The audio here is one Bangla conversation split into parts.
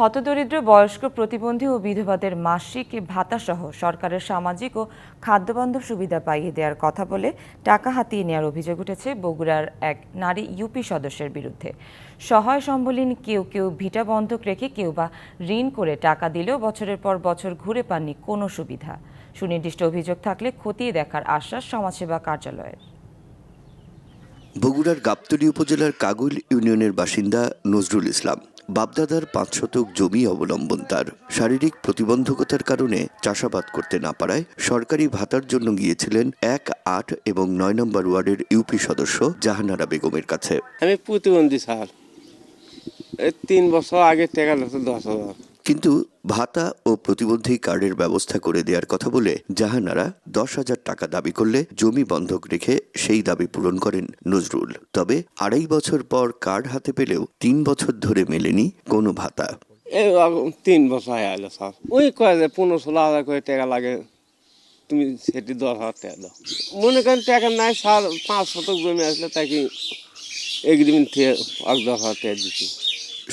হতদরিদ্র বয়স্ক প্রতিবন্ধী ও বিধবাদের মাসিক ভাতাসহ সরকারের সামাজিক ও খাদ্যবান্ধব সুবিধা পাইয়ে দেওয়ার কথা বলে টাকা হাতিয়ে নেওয়ার অভিযোগ উঠেছে বগুড়ার এক নারী ইউপি সদস্যের বিরুদ্ধে। সহায় সম্বলীন কেউ কেউ ভিটা বন্ধক রেখে কেউ বা ঋণ করে টাকা দিলেও বছরের পর বছর ঘুরে পাননি কোনো সুবিধা। সুনির্দিষ্ট অভিযোগ থাকলে খতিয়ে দেখার আশ্বাস সমাজসেবা কার্যালয়ের। বগুড়ার গাবতলী উপজেলার কাগুল ইউনিয়নের বাসিন্দা নজরুল ইসলাম। বাপদাদার পাঁচ শতক জমি অবলম্বন তার। শারীরিক প্রতিবন্ধকতার কারণে চাষাবাদ করতে না পারায় সরকারি ভাতার জন্য গিয়েছিলেন এক, আট এবং নয় নম্বর ওয়ার্ডের ইউপি সদস্য জাহানারা বেগমের কাছে। আমি প্রতিবন্ধী, স্যার। তিন বছর আগে টাকা দশ হাজার। কিন্তু ভাতা ও প্রতিবন্ধী কার্ডের ব্যবস্থা করে দেওয়ার কথা বলে জাহানারা দশ হাজার টাকা দাবি করলে জমি বন্ধক রেখে সেই দাবি পূরণ করেন নজরুল। তবে আড়াই বছর পর কার্ড হাতে পেলেও তিন বছর ধরে মেলেনি কোনো ভাতা। তিন বছর হয়ে গেল স্যার। ওই কয় পনেরো ষোলো হাজার করে টাকা লাগে। তুমি সেটি দশ হাজার টাকা দাও। মনে করেন টাকা নাই স্যার, পাঁচ শতক জমি আসলে তাকে এগ্রিমেন্ট থেকে এক দশ হাজার টাকা দিচ্ছি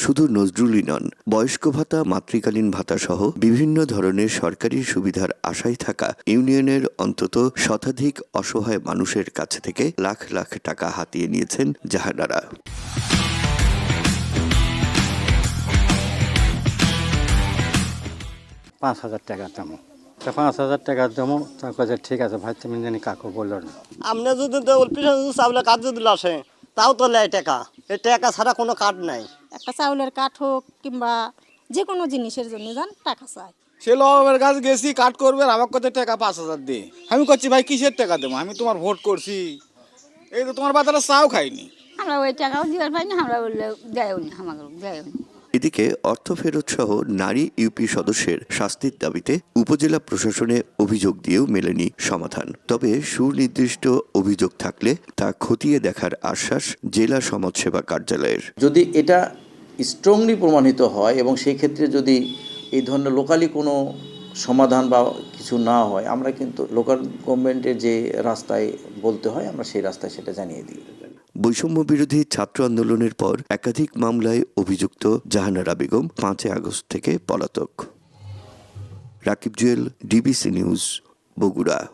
শুধু নজরুলই নন বয়স্ক ভাতা মাতৃকালীন ভাতা সহ বিভিন্ন ধরনের সরকারি সুবিধার আশায় থাকা ইউনিয়নের অন্তত শতাধিক অসহায় মানুষের কাছ থেকে লাখ লাখ টাকা হাতিয়ে নিয়েছেন জাহানারা। পাঁচ হাজার টাকা জমো। তা পাঁচ হাজার টাকা জমো তা কাছে ঠিক আছে ভাই তুমি জানি কাকু বলল না। আপনি যদি পিছনে যদি চাউলে কাঠ যদি আসে তাও তো লেয় টাকা। এই টাকা ছাড়া কোনো কাঠ নাই। একটা চাউলের কাঠ হোক কিংবা যে কোনো জিনিসের জন্য যান টাকা চাই। সে লবের কাছে গেছি কাট করবে আর আমার কত টাকা? পাঁচ হাজার দে। আমি করছি ভাই কিসের টাকা দেবো? আমি তোমার ভোট করছি। এই তো তোমার বাজারে চাও খাইনি আমরা ওই টাকাও দিবার পাই না আমরা বললে দেয়ও না আমাকে দেয়ও না। এদিকে অর্থ ফেরত সহ নারী ইউপি সদস্যের শাস্তির দাবিতে উপজেলা প্রশাসনে অভিযোগ দিয়েও মেলেনি সমাধান। তবে সুনির্দিষ্ট অভিযোগ থাকলে তা খতিয়ে দেখার আশ্বাস জেলা সমাজসেবা কার্যালয়ের। যদি এটা স্ট্রংলি প্রমাণিত হয় এবং সেই ক্ষেত্রে যদি এই ধরনের লোকালি কোনো সমাধান বা কিছু না হয়, আমরা কিন্তু লোকাল গভর্নমেন্টের যে রাস্তায় বলতে হয়, আমরা সেই রাস্তায় সেটা জানিয়ে দিই। বৈষম্য বিরোধী ছাত্র আন্দোলনের পর একাধিক মামলায় অভিযুক্ত জাহানারা বেগম পাঁচই আগস্ট থেকে পলাতক। Rakib Jewel, DBC news, Bogura.